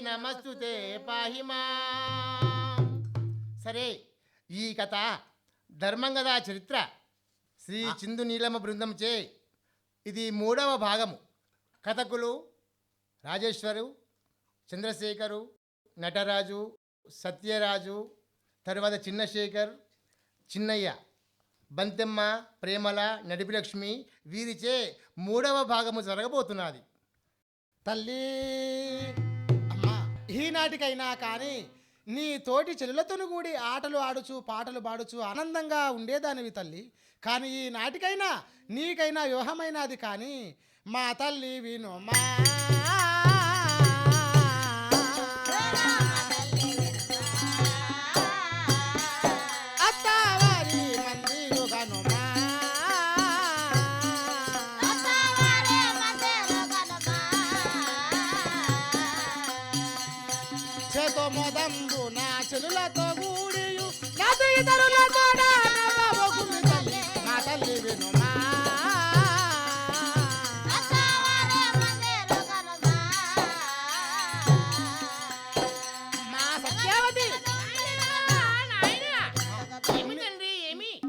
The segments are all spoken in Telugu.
నమస్తుతే పాహిమా సరే ఈ కథ ధర్మంగద చరిత్ర. శ్రీ చిందు నీలమ్మ బృందం చే. ఇది మూడవ భాగము. కథకులు రాజేశ్వరు చంద్రశేఖరు నటరాజు సత్యరాజు తరువాత చిన్నశేఖర్ చిన్నయ్య బంతెమ్మ ప్రేమల నడిపిలక్ష్మి వీరిచే మూడవ భాగము జరగబోతున్నది. తల్లి ఈనాటికైనా కానీ నీ తోటి చెల్లెలతోను కూడి ఆటలు ఆడుచు పాటలు పాడుచు ఆనందంగా ఉండేదానివి తల్లి. కానీ ఈ నాటికైనా నీకైనా వ్యూహమైనది కానీ మా తల్లి విను మా చేతో మొదంబు నా చెలులతో గూడియు నాతో ఇతరులతో తల్లి నా తల్లి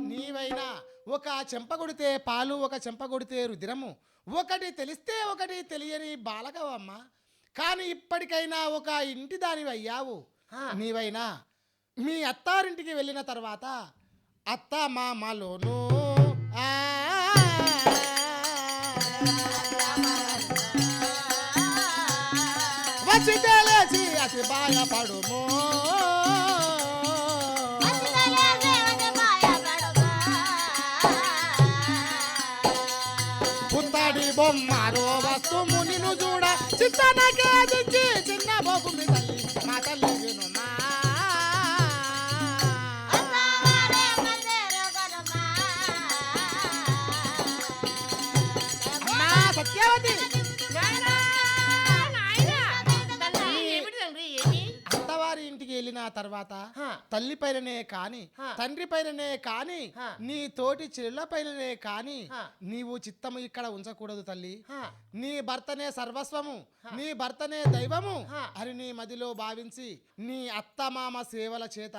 నీవైనా ఒక చెంప కొడితే పాలు ఒక చెంప కొడితే రుధిరము. ఒకటి తెలిస్తే ఒకటి తెలియని బాలకవమ్మ. కానీ ఇప్పటికైనా ఒక ఇంటి దానివి అయ్యావు నీవైనా మీ అత్తారింటికి వెళ్ళిన తర్వాత అత్త మామలోను ఆ. వచ్చి తెలిసి అతి బాయపడుము పుత్తడి నిన్ను చూడ చిత్తనకే దించి చిన్న బొగుమి తల్లి మా. తల్లి. వినుమా సత్యవతి అత్తవారి ఇంటికి వెళ్ళిన తర్వాత తల్లి పైననే కాని తండ్రి పైననే కాని నీ తోటి చెల్ల పైననే కాని నీవు చిత్తము ఇక్కడ ఉంచకూడదు తల్లి. నీ భర్తనే సర్వస్వము నీ భర్తనే దైవము అని నీ మదిలో భావించి నీ అత్తమామ సేవల చేత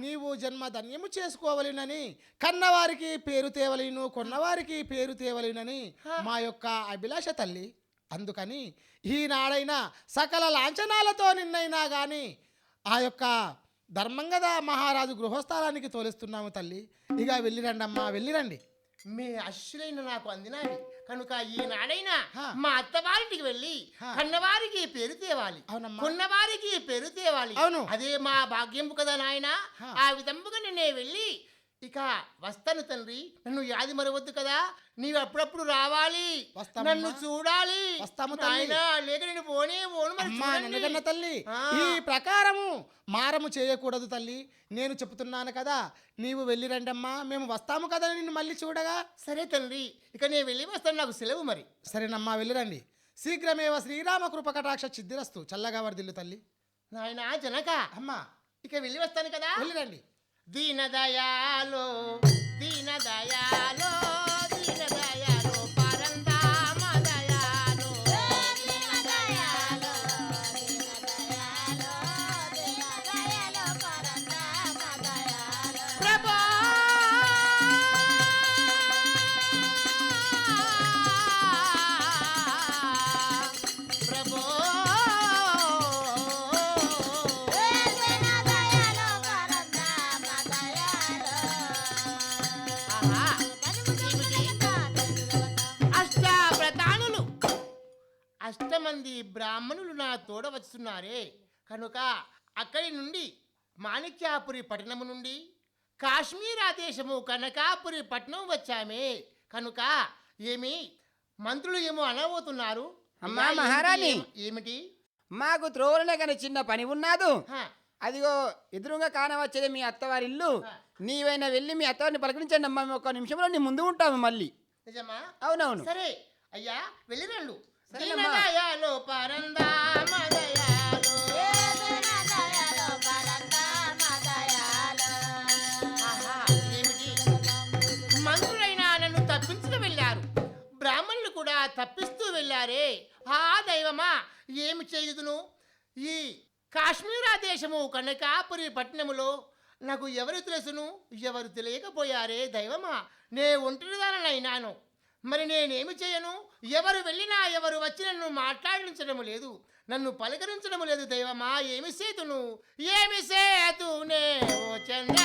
నీవు జన్మ ధన్యము చేసుకోవలెనని కన్నవారికి పేరు తేవలేను కొన్నవారికి పేరు తేవలేనని మా యొక్క అభిలాష తల్లి. అందుకని ఈనాడైనా సకల లాంఛనాలతో నిన్నైనా గాని ఆ యొక్క ధర్మంగద మహారాజు గృహస్థానానికి తోలిస్తున్నాము తల్లి ఇక వెళ్ళిరండమ్మా వెళ్ళిరండి మీ అశ్రులైన నాకు అందినావి కనుక ఈనాడైనా. మా అత్తవారింటికి వెళ్ళి. కన్నవారికి పేరు తేవాలి. కొన్నవారికి పేరు తేవాలి అవును. అదే మా భాగ్యంపు కదా నాయన. ఆ విధంపుగా నేనే వెళ్ళి ఇక వస్తాను తండ్రి నన్ను యాది మరవద్దు కదా. నీవు అప్పుడప్పుడు రావాలి. నన్ను చూడాలి. వస్తాము లేక నేను పోనే పోను. నన్నగన్న తల్లి. ఈ ప్రకారము మారము చేయకూడదు తల్లి. నేను చెప్తున్నాను కదా నీవు వెళ్ళిరండమ్మా మేము వస్తాము కదా నిన్ను మళ్ళీ చూడగా. సరే తండ్రి ఇక నేను వెళ్ళి వస్తాను. నాకు సెలవు మరి. సరేనమ్మా వెళ్ళిరండి శీఘ్రమేవ శ్రీరామ కృప కటాక్ష చిద్దిరస్తు చల్లగా వర్దిల్లు తల్లి. నాయనా జనక. అమ్మా. ఇక వెళ్ళి వస్తాను కదా. వెళ్ళిరండి దీనదయాలు దీనదయాలు. తోడ వస్తున్నారే కనుక అక్కడి నుండి మాణిక్యాపురి పట్టణము నుండి కాశ్మీరా దేశము కనకాపురి పట్టణం వచ్చామే. కనుక ఏమి మంత్రులు ఏమో అనబోతున్నారు? అమ్మా? మహారాణి. ఏమిటి? మాకు త్రోవలనే కానీ చిన్న పని ఉన్నాదు. అదిగో ఎదురుగా కానవచ్చేది మీ అత్తవారి ఇల్లు. నీవైనా వెళ్ళి మీ అత్తవారిని పలకరించండి అమ్మా. మేము ఒక నిమిషంలో నీ ముందు ఉంటాము మళ్ళీ. నిజమా? అవునవును. సరే. అయ్యా వెళ్ళిరండు. దయాలో పరందామ దయాలో మంత్రులైనా నన్ను తప్పించుకు వెళ్ళారు. బ్రాహ్మణులు కూడా తప్పిస్తూ వెళ్ళారే. ఆ దైవమా ఏమి చేయుదును? ఈ కాశ్మీరా దేశము కనకాపురి పట్టణములో నాకు ఎవరు తెలుసును? ఎవరు తెలియకపోయారే దైవమా? నే ఒంటరిదానైనాను మరి నేనేమి చేయను? ఎవరు వెళ్ళినా ఎవరు వచ్చి నన్ను మాట్లాడించడం లేదు. నన్ను పలకరించడం లేదు దైవమా ఏమి సేతును? ఏమి సేతునే ఓ చంద్ర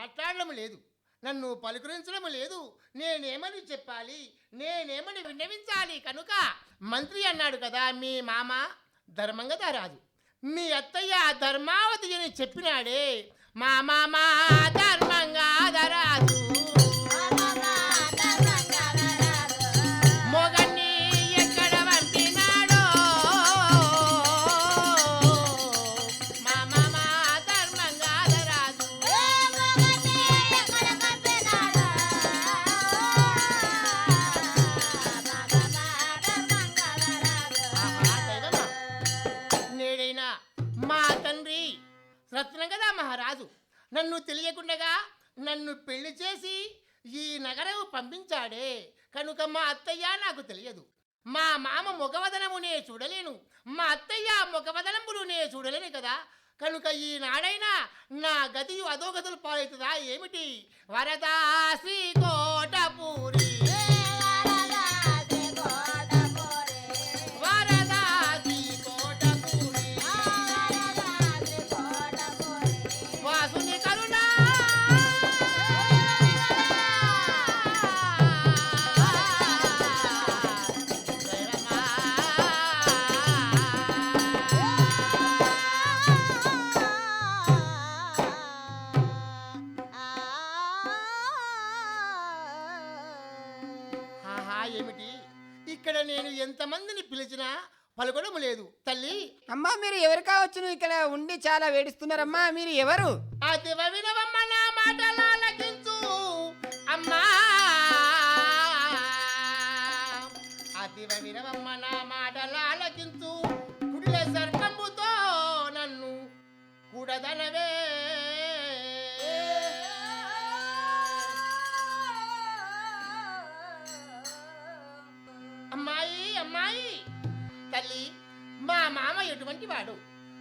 మాట్లాడడం లేదు. నన్ను పలుకరించడం లేదు. నేనేమని చెప్పాలి? నేనేమని విన్నవించాలి కనుక? మంత్రి అన్నాడు కదా మీ మామ ధర్మంగా రాజు. మీ అత్తయ్య ధర్మావతి అని చెప్పినాడే మా మామ ధర్మంగా రాజు. నన్ను తెలియకుండగా నన్ను పెళ్ళి చేసి ఈ నగరం పంపించాడే. కనుక మా అత్తయ్య నాకు తెలియదు. మా మామ ముఖవదనము నే చూడలేను. మా అత్తయ్య ముఖవదనములు నే చూడలేను కదా. కనుక ఈ నాడైనా నా గతియు అధోగతులు పాలవుతుందా ఏమిటి? వరదా కోటపూరి అమ్మా మీరు ఎవరు కావచ్చును? ఇక్కడ ఉండి చాలా వేడిస్తున్నారమ్మా మీరు ఎవరు? అది దివ వినవమ్మ నా అమ్మా. ఆ వినవమ్మ నా మాటలాలకించు కుడిల సర్పంబుతో నన్ను కూడదనవే. మామ ఎటువంటి వాడు?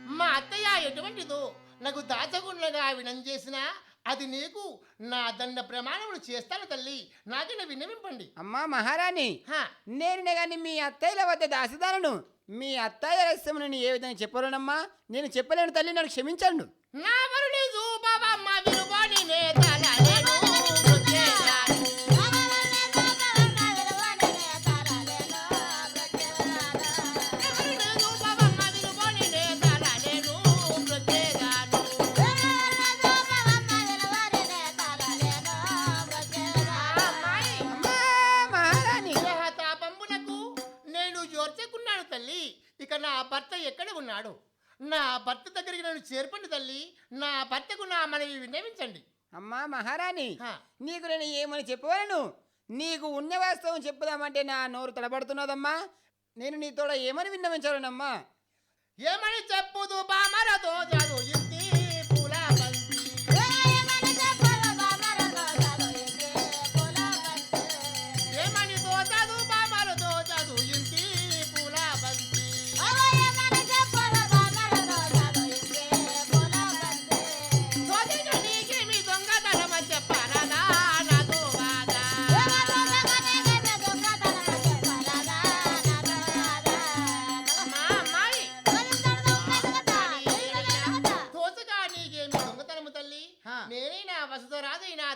మా అత్తయ్య ఎటువంటిదో? నాకు దాచకుండగా వినం చేసినా అది నీకు నా దండ ప్రమాణములు చేస్తాను తల్లి. నాకైనా విన్నవింపండి. అమ్మా మహారాణి హా, నేనే కానీ మీ అత్తయ్యల వద్ద దాసదానను. మీ అత్తయ్య రహస్యమును ఏ విధంగా చెప్పలేనమ్మా? నేను చెప్పలేను తల్లి నన్ను క్షమించండు. నా ఉన్నాడు నా భర్త దగ్గరికి నన్ను చేర్పండి తల్లి. నా భర్తకు నా మనవి విన్నవించండి. అమ్మా మహారాణి. నీకు నేను ఏమని చెప్పవలను? నీకు ఉన్న వాస్తవం చెప్పుదామంటే నా నోరు తడబడుతున్నదమ్మా. నేను నీతోడ ఏమని విన్నవించాలనమ్మా? ఏమని చెప్పుదు బామరతో జాదు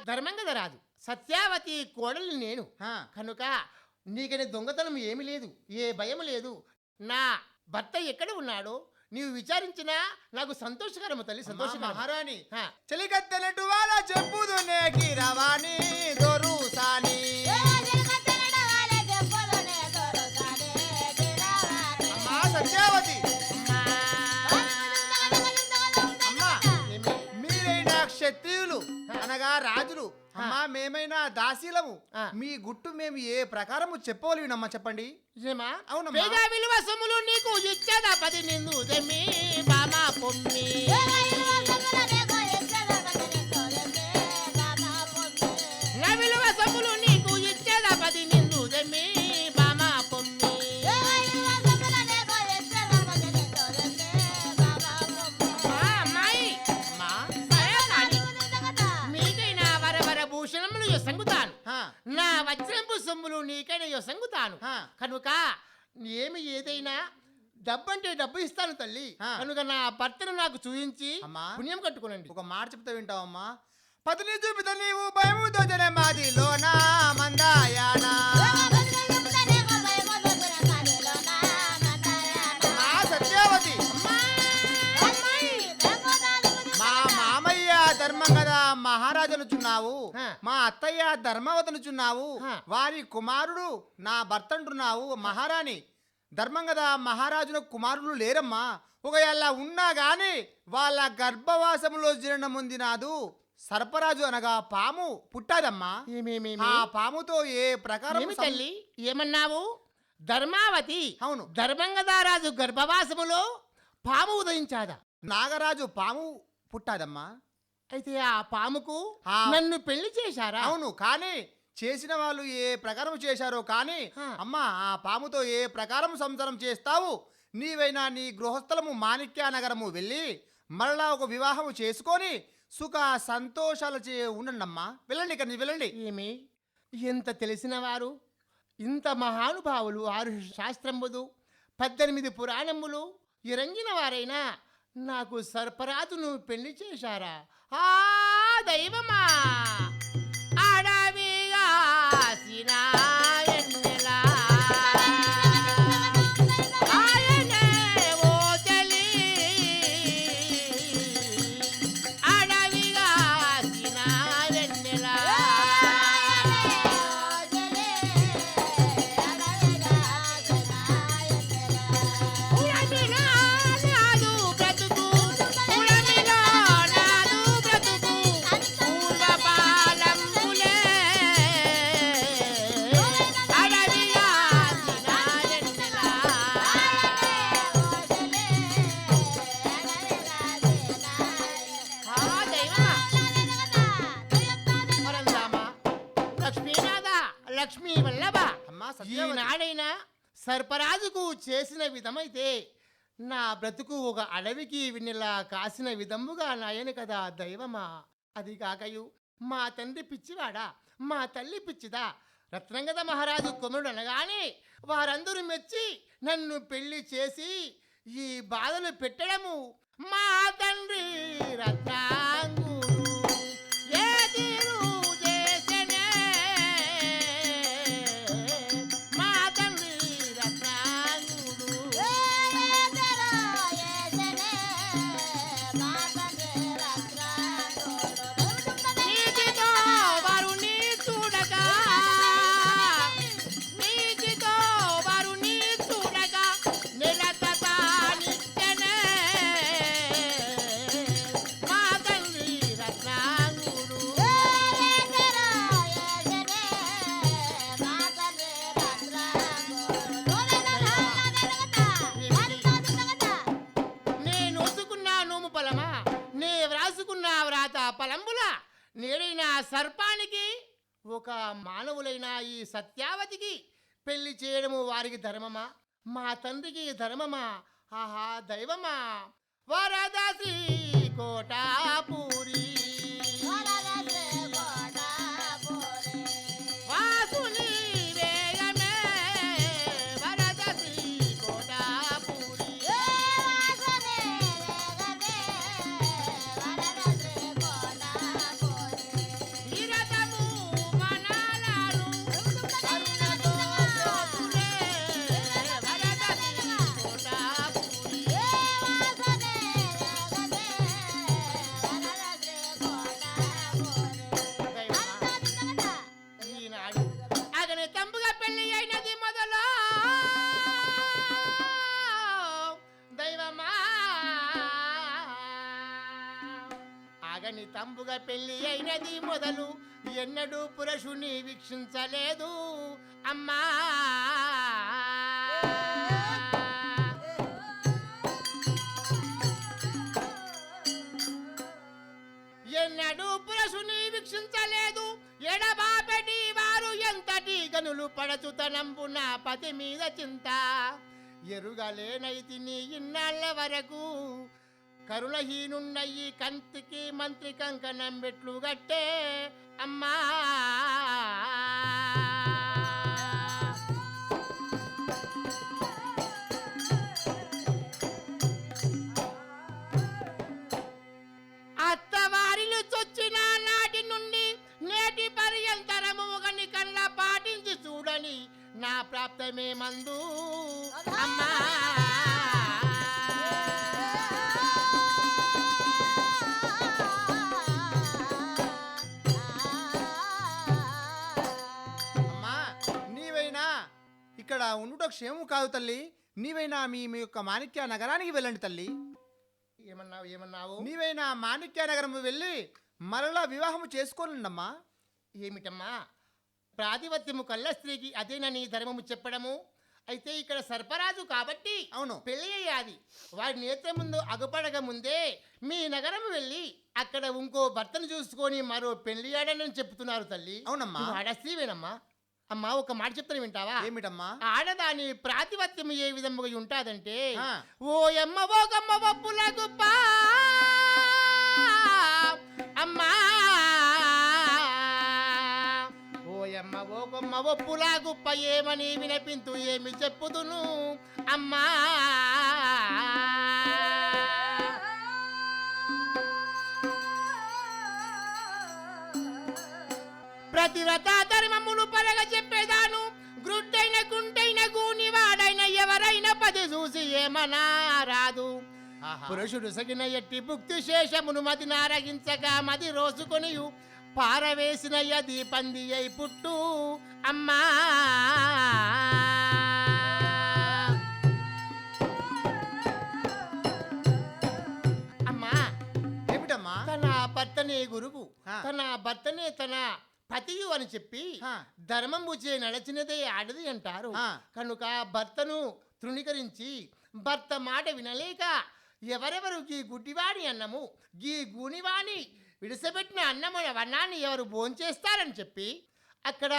ధర్మంగద రాదు. సత్యావతి కోడలు నేను. కనుక నీకని దొంగతనం ఏమి లేదు ఏ భయం లేదు. నా భర్త ఎక్కడ ఉన్నాడో నీవు విచారించినా నాకు సంతోషకరము తల్లి సంతోషకరం మహారాణి హా. చెలికత్తెనటు వాళ్ళ చెప్పుదు నేకి రవాణి దొరుసాని. రాజులు. అమ్మా మేమైనా దాసీలము. మీ గుట్టు మేము ఏ ప్రకారము చెప్పవలేనమ్మా చెప్పండి? అవునమ్మా. విలువ సొమ్ములు నీకు ఇచ్చేదా? పది నిందు బామ పొమ్మి సొమ్ములు నీకైనా యొసంగుతాను. కనుక ఏమి ఏదైనా డబ్బు అంటే డబ్బు ఇస్తాను తల్లి. కనుక నా భర్తను నాకు చూయించి అమ్మా. పుణ్యం కట్టుకోనండి ఒక మాట చెప్తా వింటావమ్మా పతిని చూపిత నీవు భయము దోచనే మాది లోనా మందాయానా మహారాజనుచున్నావు హా. మా అత్తయ్య ధర్మవతనుచున్నావు. వారి కుమారుడు నా భర్త అంటున్నావు మహారాణి ధర్మం కదా మహారాజున కుమారులు లేరమ్మా ఒకవేళ ఉన్నా గాని వాళ్ళ గర్భవాసములో జీర్ణం పొందినాదు సర్పరాజు అనగా పాము పుట్టాదమ్మా? ఆ పాముతో ఏ ప్రకారం తల్లి ఏమన్నావు ధర్మావతి అవును. ధర్మంగదారాజు గర్భవాసములో పాము ఉదయించాదా నాగరాజు పాము పుట్టాదమ్మా అయితే ఆ పాముకు ఆ. నన్ను పెళ్ళి చేశారా? అవును కానీ చేసిన వాళ్ళు ఏ ప్రకారం చేశారో కానీ హా. అమ్మా ఆ పాముతో ఏ ప్రకారం సంసారం చేస్తావు? నీవైనా నీ గృహస్థలము మాణిక్య నగరము వెళ్ళి మరలా ఒక వివాహము చేసుకొని సుఖ సంతోషాలు చే ఉండండమ్మా. వెళ్ళండి ఇక్కడ వెళ్ళండి. ఏమి? ఎంత తెలిసిన వారు ఇంత మహానుభావులు ఆరు శాస్త్రములు పద్దెనిమిది పురాణములు ఇరంగిన వారైనా నాకు సర్పరాజును పెళ్ళి చేశారా? ఆ దైవమా! విధమైతే నా బ్రతుకు ఒక అడవికి వినిలా కాసిన విధముగా నాయను కదా దైవమా? అది కాకయు మా తండ్రి పిచ్చివాడా? మా తల్లి పిచ్చిదా? రత్నంగద మహారాజు కుమరుడు అనగానే వారందరూ మెచ్చి నన్ను పెళ్ళి చేసి ఈ బాధలు పెట్టడము మా తండ్రి రత్నాంగ అయిన ఈ సత్యావతికి పెళ్ళి చేయడము వారికి ధర్మమా? మా తండ్రికి ధర్మమా? ఆహా దైవమా? వరదాసి కోటాపూరి పురుషుని అమ్మా. ఎన్నడూ పురుషుని వీక్షించలేదు ఎడబాపెటి వారు ఎంతటి గనులు పడచుతనంబున పతి మీద చింత. ఎరుగలేనైతిని ఇన్నాళ్ళ వరకు కరుణహీనున్నయ్యి కంతికి మంత్రి కంకణం పెట్లు గట్టే అమ్మా. ప్రాప్తమే మందు. అమ్మా. అమ్మా నీవైనా ఇక్కడ ఉండుట క్షేమం కాదు తల్లి. నీవైనా మీ మీ యొక్క మాణిక్య నగరానికి వెళ్ళండి తల్లి. ఏమన్నావు ఏమన్నావు? నీవైనా మాణిక్య నగరం వెళ్ళి మరలా వివాహము చేసుకోనండమ్మా. ఏమిటమ్మా? ప్రాతిపత్యము కళ్ళ స్త్రీకి అదేనని ధర్మము చెప్పడము. అయితే ఇక్కడ సర్పరాజు కాబట్టి అవును. పెళ్ళి అయ్యాది. వారి నేత్ర ముందు అగుపడక ముందే మీ నగరం వెళ్ళి అక్కడ ఇంకో భర్తను చూసుకొని మరో పెళ్ళి ఆడనని చెప్తున్నారు తల్లి. అవునమ్మా. ఆడ స్త్రీవేనమ్మా. అమ్మా ఒక మాట చెప్తాను వింటావా? ఏమిటమ్మా? ఆడదాని ప్రాతిపత్యం ఏ విధముగా ఉంటాదంటే. ఓ ఎమ్మ ఓకమ్మ ఒప్పుల గుప్ప అమ్మా ఓ ఓకమ్మ ఒప్పుల గుప్ప ఏమని వినపింతు ఏమి చెప్పుదును? అమ్మా! ప్రతివ్రత ధర్మమును పరగ చెప్పేదాను. గ్రుడ్డైన గుంటైన గూని వాడైన ఎవరైనా పది చూసి ఏమనా రాదు. పురుషుడు సగిన ఎట్టి భుక్తి శేషమును మది నారగించగా మది రోజుకొని పారవేసిన యది పంది అయి పుట్టు అమ్మా అమ్మా ఏమిటమ్మా తన భర్తనే గురువు. తన భర్తనే తన పతియు అని చెప్పి. ధర్మము చే నడచినదే ఆడది అంటారు. కనుక భర్తను తృణీకరించి భర్త మాట వినలేక ఎవరెవరు గీ గుడ్డివాణి అన్నము గీ గూనివాణి విడిసబెట్టిన అన్నము వన్నాన్ని ఎవరు భోంచేస్తారని చెప్పి అక్కడ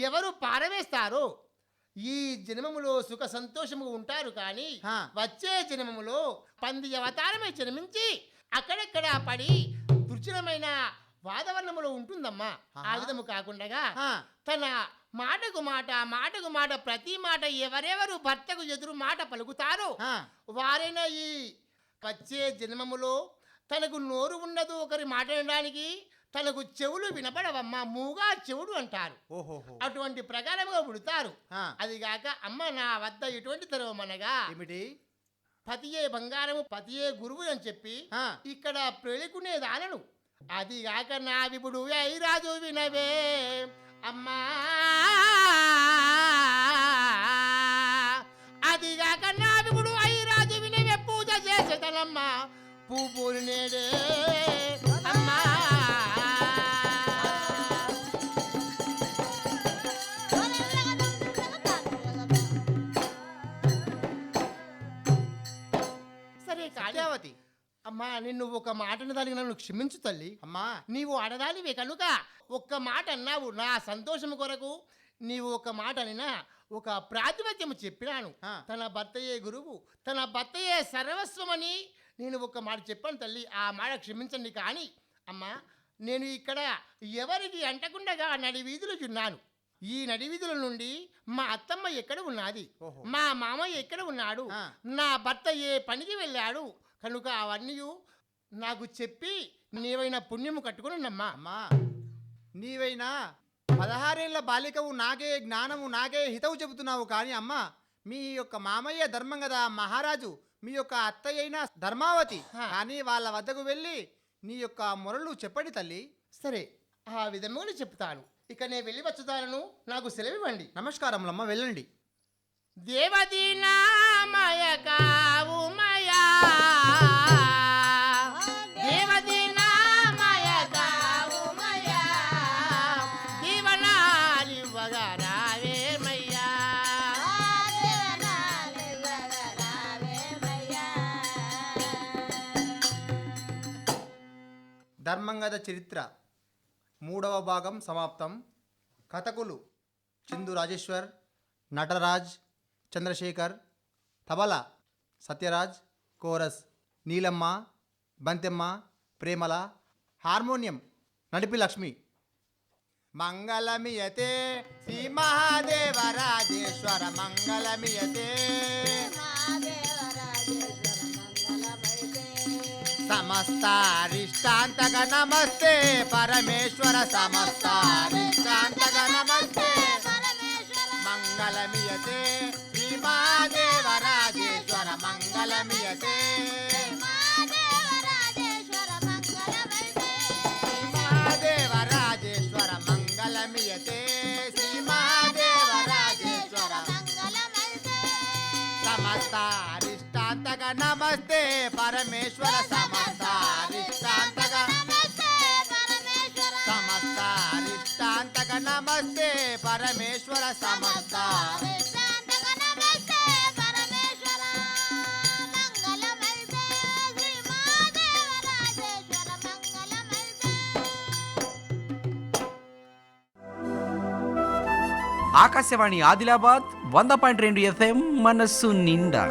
ఎవరు పారవేస్తారో ఈ జన్మములో సుఖ సంతోషము ఉంటారు కానీ. వచ్చే జన్మములో పంది అవతారమై జన్మించి అక్కడక్కడ పడి దుర్చనమైన వాతావరణములో ఉంటుందమ్మా ఆ. విధము కాకుండా. తన మాటకు మాట మాటకు మాట ప్రతి మాట ఎవరెవరు భర్తకు ఎదురు మాట పలుకుతారో. వారైనా ఈ వచ్చే జన్మములో తనకు నోరు ఉండదు ఒకరి మాట్లాడడానికి తనకు చెవులు వినపడవమ్మా మూగా చెవుడు అంటారు. అటువంటి ప్రకారముగా పుడతారు. అదిగాక అమ్మ నా వద్ద ఎటువంటి తరవమనగా ఏమిటి? పతియే బంగారము పతియే గురువు అని చెప్పి. ఇక్కడ ప్రేళికునే దానను అదిగాక నా విపుడు రాజు వినవే అమ్మా. అదిగాక నా విపుడు రాజు వినవే పూజ చేసేదనమ్మా. నేడే అమ్మా. సరే అమ్మా నిన్ను ఒక మాటను దానికి నన్ను క్షమించు తల్లి. అమ్మా. నీవు అడదానివే కనుక. ఒక్క మాట అన్నావు నా సంతోషం కొరకు. నీవు ఒక మాట అనినా ఒక ప్రాతిపత్యం చెప్పినాను. తన భర్తయే గురువు తన భర్తయే సర్వస్వమని నేను ఒక మాట చెప్పాను తల్లి ఆ మాట క్షమించండి కానీ అమ్మా నేను ఇక్కడ ఎవరికి అంటకుండగా నడి వీధులు చున్నాను ఈ నడి వీధుల నుండి మా అత్తమ్మ ఎక్కడ ఉన్నది? ఓహో. మా మామయ్య ఎక్కడ ఉన్నాడు. నా భర్త ఏ పనికి వెళ్ళాడు? కనుక అవన్నీ నాకు చెప్పి నీవైనా పుణ్యము కట్టుకున్నమ్మా అమ్మా నీవైనా పదహారేళ్ళ బాలికవు నాకే జ్ఞానము నాకే హితవు చెబుతున్నావు కానీ అమ్మా మీ యొక్క మామయ్య ధర్మం కదా మహారాజు. మీ యొక్క అత్తయ్య అయిన ధర్మావతి. కానీ వాళ్ళ వద్దకు వెళ్ళి నీ యొక్క మొరలు చెప్పండి తల్లి. సరే ఆ విధముగా చెప్తాను. ఇక నేను వెళ్ళి వచ్చుతాను నాకు సెలవివ్వండి. నమస్కారములమ్మ వెళ్ళండి. దేవదీనామయ కావుమయా. ధర్మంగద చరిత్ర. మూడవ భాగం సమాప్తం. కథకులు చిందు రాజేశ్వర్ నటరాజ్ చంద్రశేఖర్ తబల సత్యరాజ్ కోరస్ నీలమ్మ బంతెమ్మ ప్రేమల హార్మోనియం నడిపి లక్ష్మి. మంగళమియతే శ్రీ మహాదేవ రాజేశ్వర మంగళమియతే. సమస్తారిష్టాంతక నమస్తే పరమేశ్వర సమస్తారిష్టాంతక నమస్తే. మంగళమియతే శ్రీమాదేవరాజేశ్వర మంగళమియతే. శ్రీమాదేవరాజేశ్వర రాజేశ్వర మంగళమియతే శ్రీ మహాదేవ రాజేశ్వర శాంతగా నమస్తే పరమేశ్వర సమస్తారిష్టాంతక శాంతగా నమస్తే పరమేశ్వర సమస్త. ఆకాశవాణి ఆదిలాబాద్ వంద పాయింట్ రెండు ఎఫ్ఎం మనస్సు నిండా.